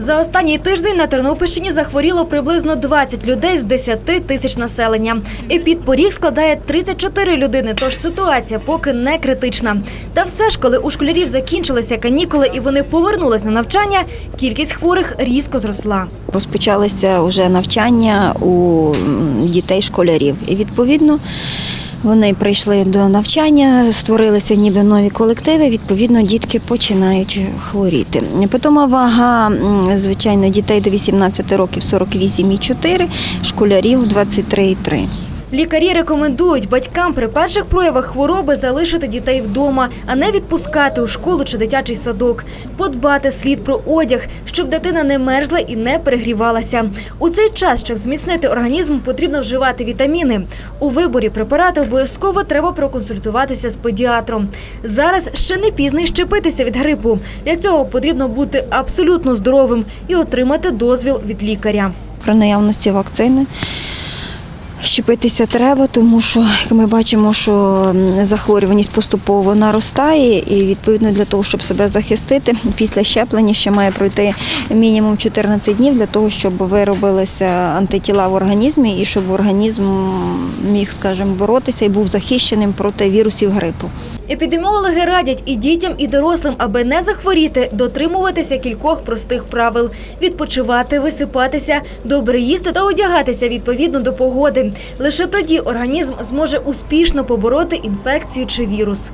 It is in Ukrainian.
За останній тиждень на Тернопільщині захворіло приблизно 20 людей з 10 тисяч населення. Епідпоріг складає 34 людини, тож ситуація поки не критична. Та все ж, коли у школярів закінчилися канікули і вони повернулись на навчання, кількість хворих різко зросла. Розпочалися вже навчання у дітей-школярів. І відповідно вони прийшли до навчання, створилися ніби нові колективи. Відповідно, дітки починають хворіти. Питома вага, звичайно, дітей до 18 років 48,4, школярів 23,3. Лікарі рекомендують батькам при перших проявах хвороби залишити дітей вдома, а не відпускати у школу чи дитячий садок. Подбати слід про одяг, щоб дитина не мерзла і не перегрівалася. У цей час, щоб зміцнити організм, потрібно вживати вітаміни. У виборі препарати обов'язково треба проконсультуватися з педіатром. Зараз ще не пізно щепитися від грипу. Для цього потрібно бути абсолютно здоровим і отримати дозвіл від лікаря. При наявності вакцини щепитися треба, тому що як ми бачимо, що захворюваність поступово наростає, і відповідно для того, щоб себе захистити, після щеплення ще має пройти мінімум 14 днів для того, щоб виробилися антитіла в організмі і щоб організм міг, скажімо, боротися і був захищеним проти вірусів грипу. Епідеміологи радять і дітям, і дорослим, аби не захворіти, дотримуватися кількох простих правил: відпочивати, висипатися, добре їсти та одягатися відповідно до погоди. Лише тоді організм зможе успішно побороти інфекцію чи вірус.